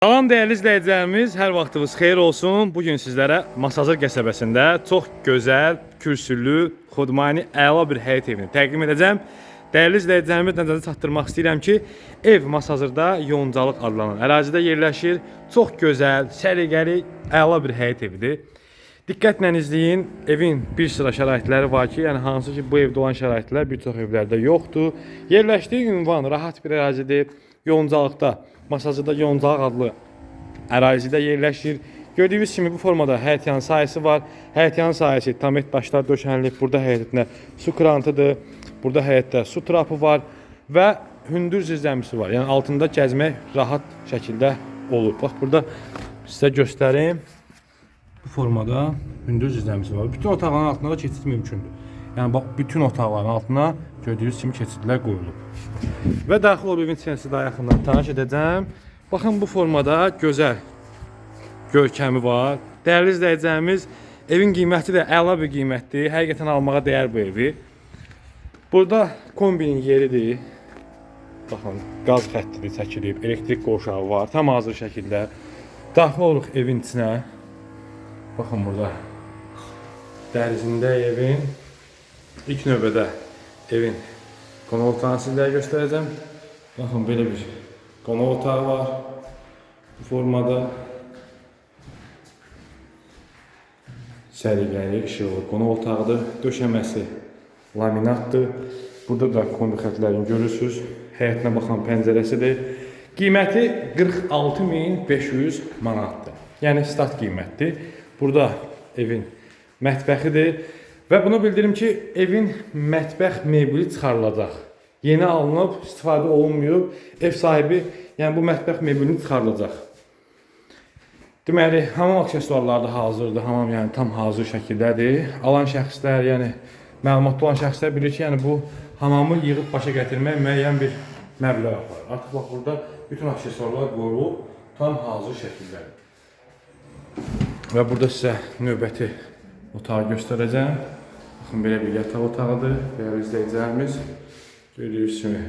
Salam dəyərli izləyicilərimiz, hər vaxtınız xeyir olsun. Bu gün sizlərə Masazır qəsəbəsində çox gözəl, kürsülü, xudmani, əla bir həyət evini təqdim edəcəm. Dəyərli izləyicilərimiz nəzərdə çatdırmaq istəyirəm ki, ev Masazırda Yoncalıq adlanan ərazidə yerləşir. Çox gözəl, səliqəli, əla bir həyət evidir. Diqqətlə izləyin. Evin bir sıra şəraitləri var ki, yəni hansı ki bu evdə olan şəraitlər bir çox evlərdə yoxdur. Yerləşdiyi ünvan rahat bir ərazidir. Yoncalıqda, Masazırda Yoncalıq adlı ərazidə yerləşir. Gördüyünüz kimi bu formada həyətyan sahəsi var. Həyətyan sahəsi tam et daşlar döşənilib. Burada həyətinə su krantıdır. Burada həyətdə su trapı var və hündür zirzəmisi var. Yəni altında gəzmək rahat şəkildə olur. Bax burada sizə göstərim. Bu formada hündür zirzəmisi var. Bütün otaqların altına da keçid mümkündür. Yəni bax bütün otaqların altına gördüyünüz kimi keçidlər qoyulub. Və daxil olub evin içinə sizə daha yaxından tanış edəcəm. Baxın bu formada gözəl görkəmi var. Dəyərli izləyicilərimiz, evin qiyməti də əla bir qiymətdir. Həqiqətən almağa dəyər bu evi. Burada kombinin yeridir. Baxın, qaz xəttidir çəkilib, elektrik qovşağı var, tam hazır şəkildə. Daxil oluruq evin içinə. Baxın burada. Dərzində evin ilk növbədə evin qonaq otağını sizlərə göstərəcəm. Baxın belə bir qonaq otağı var. Bu formada səliqəli, işıqlı qonaq otağıdır. Döşəməsi laminatdır. Burada da kombi xətlərini görürsüz. Həyətinə baxan pəncərəsidir. Qiyməti 46500 manatdır. Yəni start qiymətdir. Burada evin mətbəxidir və bunu bildirim ki, evin mətbəx mebeli çıxarılacaq. Yeni alınıb, istifadə olunmayıb. Ev sahibi, yəni bu mətbəx mebelini çıxarılacaq. Deməli, hamam aksesuarlar da hazırdır, hamam yəni tam hazır şəkildədir. Alan şəxslər, yəni məlumatlı olan şəxslər bilir ki, yəni bu hamamı yığıb başa gətirmək müəyyən bir məbləğ var. Artıq bax burada bütün aksesuarlar qoyulub, tam hazır şəkildədir. Və burada sizə növbəti otağı göstərəcəm. Baxın belə bir yataq otağıdır. Dəyərli izləyicilərimiz gördüyünüz kimi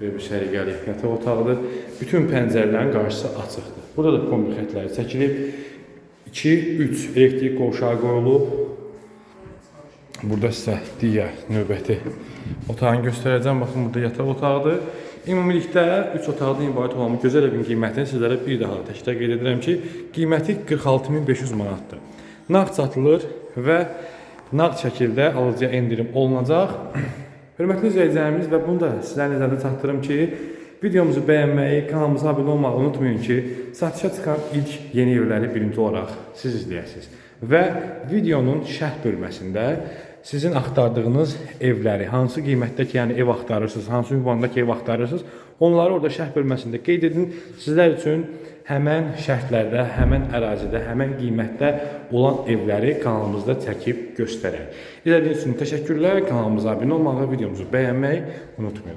belə bir səliqəli yataq otağıdır. Bütün pəncərələrin qarşısı açıqdır. Burada da kombi xətləri çəkilib. 2, 3 elektrik qovşağı qoyulub. Burada sizə digər növbəti otağını göstərəcəm. Baxın burada yataq otağıdır. Ümumilikdə 3 otaqdan ibarət olan bu gözəl evin qiymətini sizlərə bir daha təkrar qeyd edirəm ki, qiyməti 46500 manatdır. Nağd satılır və nağd şəkildə alıcıya endirim olunacaq. Hörmətli izləyicilərimiz və bunu da sizlərə nəzərdə çatdırım ki, videomuzu bəyənməyi, kanalımıza abunə olmağı unutmayın ki, satışa çıxan ilk yeni evləri birinci olaraq siz izləyəsiniz. Və videonun şərh bölməsində sizin axtardığınız evləri, hansı qiymətdə ki, yəni ev axtarırsınız, hansı ünvanda ki, ev axtarırsınız, onları orada şərh bölməsində qeyd edin. Sizlər üçün həmən şərtlərdə, həmən ərazidə, həmən qiymətdə olan evləri kanalımızda çəkib göstərək. İzlədiyiniz üçün təşəkkürlər. Kanalımıza abunə olmağı, videomuzu bəyənməyi unutmayın.